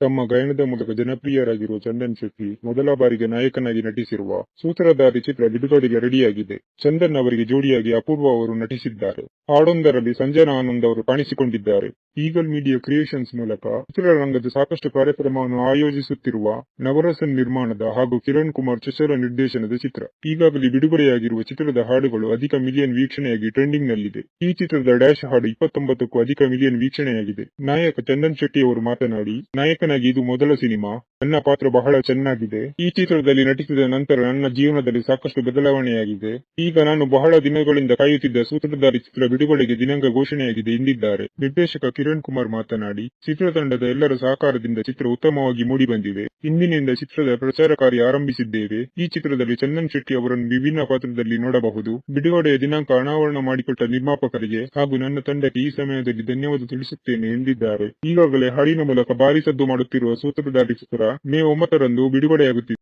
ತಮ್ಮ ಗಾಯನದ ಮೂಲಕ ಜನಪ್ರಿಯರಾಗಿರುವ ಚಂದನ್ ಶೆಟ್ಟಿ ಮೊದಲ ಬಾರಿಗೆ ನಾಯಕನಾಗಿ ನಟಿಸಿರುವ ಸೂತ್ರಧಾರಿ ಚಿತ್ರ ಬಿಡುಗಡೆಗೆ ರೆಡಿಯಾಗಿದೆ. ಚಂದನ್ ಅವರಿಗೆ ಜೋಡಿಯಾಗಿ ಅಪೂರ್ವ ಅವರು ನಟಿಸಿದ್ದಾರೆ. ಹಾಡೊಂದರಲ್ಲಿ ಸಂಜನಾ ಆನಂದ್ ಅವರು ಕಾಣಿಸಿಕೊಂಡಿದ್ದಾರೆ. ಈಗಲ್ ಮೀಡಿಯಾ ಕ್ರಿಯೇಷನ್ಸ್ ಮೂಲಕ ಚಿತ್ರರಂಗದ ಸಾಕಷ್ಟು ಕಾರ್ಯಕ್ರಮವನ್ನು ಆಯೋಜಿಸುತ್ತಿರುವ ನವರಸನ್ ನಿರ್ಮಾಣದ ಹಾಗೂ ಕಿರಣ್ ಕುಮಾರ್ ಚೊಚ್ಚಲ ನಿರ್ದೇಶನದ ಚಿತ್ರ. ಈಗಾಗಲೇ ಬಿಡುಗಡೆಯಾಗಿರುವ ಚಿತ್ರದ ಹಾಡುಗಳು ಅಧಿಕ ಮಿಲಿಯನ್ ವೀಕ್ಷಣೆಯಾಗಿ ಟ್ರೆಂಡಿಂಗ್ ನಲ್ಲಿದೆ ಈ ಚಿತ್ರದ ಡ್ಯಾಶ್ ಹಾಡು ಇಪ್ಪತ್ತೊಂಬತ್ತಕ್ಕೂ ಅಧಿಕ ಮಿಲಿಯನ್ ವೀಕ್ಷಣೆಯಾಗಿದೆ. ನಾಯಕ ಚಂದನ್ ಶೆಟ್ಟಿ ಅವರು ಮಾತನಾಡಿ ನಾಯಕನಾಗಿ ಇದು ಮೊದಲ ಸಿನಿಮಾ. ನನ್ನ ಪಾತ್ರ ಬಹಳ ಚೆನ್ನಾಗಿದೆ. ಈ ಚಿತ್ರದಲ್ಲಿ ನಟಿಸಿದ ನಂತರ ನನ್ನ ಜೀವನದಲ್ಲಿ ಸಾಕಷ್ಟು ಬದಲಾವಣೆಯಾಗಿದೆ. ಈಗ ನಾನು ಬಹಳ ದಿನಗಳಿಂದ ಕಾಯುತ್ತಿದ್ದ ಸೂತ್ರಧಾರಿ ಚಿತ್ರ ಬಿಡುಗಡೆಗೆ ದಿನಾಂಕ ಘೋಷಣೆಯಾಗಿದೆ ಎಂದಿದ್ದಾರೆ. ನಿರ್ದೇಶಕ ಕಿರಣ್ ಕುಮಾರ್ ಮಾತನಾಡಿ ಚಿತ್ರತಂಡದ ಎಲ್ಲರ ಸಹಕಾರದಿಂದ ಚಿತ್ರ ಉತ್ತಮವಾಗಿ ಮೂಡಿಬಂದಿದೆ ಇಂದಿನಿಂದ ಚಿತ್ರದ ಪ್ರಚಾರ ಕಾರ್ಯ ಆರಂಭಿಸಿದ್ದೇವೆ. ಈ ಚಿತ್ರದಲ್ಲಿ ಚಂದನ್ ಶೆಟ್ಟಿ ಅವರನ್ನು ವಿಭಿನ್ನ ಪಾತ್ರದಲ್ಲಿ ನೋಡಬಹುದು. ಬಿಡುಗಡೆಯ ದಿನಾಂಕ ಅನಾವರಣ ಮಾಡಿಕೊಟ್ಟ ನಿರ್ಮಾಪಕರಿಗೆ ಹಾಗೂ ನನ್ನ ತಂಡಕ್ಕೆ ಈ ಸಮಯದಲ್ಲಿ ಧನ್ಯವಾದ ತಿಳಿಸುತ್ತೇನೆ ಎಂದಿದ್ದಾರೆ. ಈಗಾಗಲೇ ಹಾಡಿನ ಮೂಲಕ ಭಾರಿ ಸದ್ದು ಮಾಡುತ್ತಿರುವ ಸೂತ್ರಧಾರಿ ಚಿತ್ರ ಮೇ ಒಂಬತ್ತರಂದು ಬಿಡುಗಡೆಯಾಗುತ್ತಿದೆ.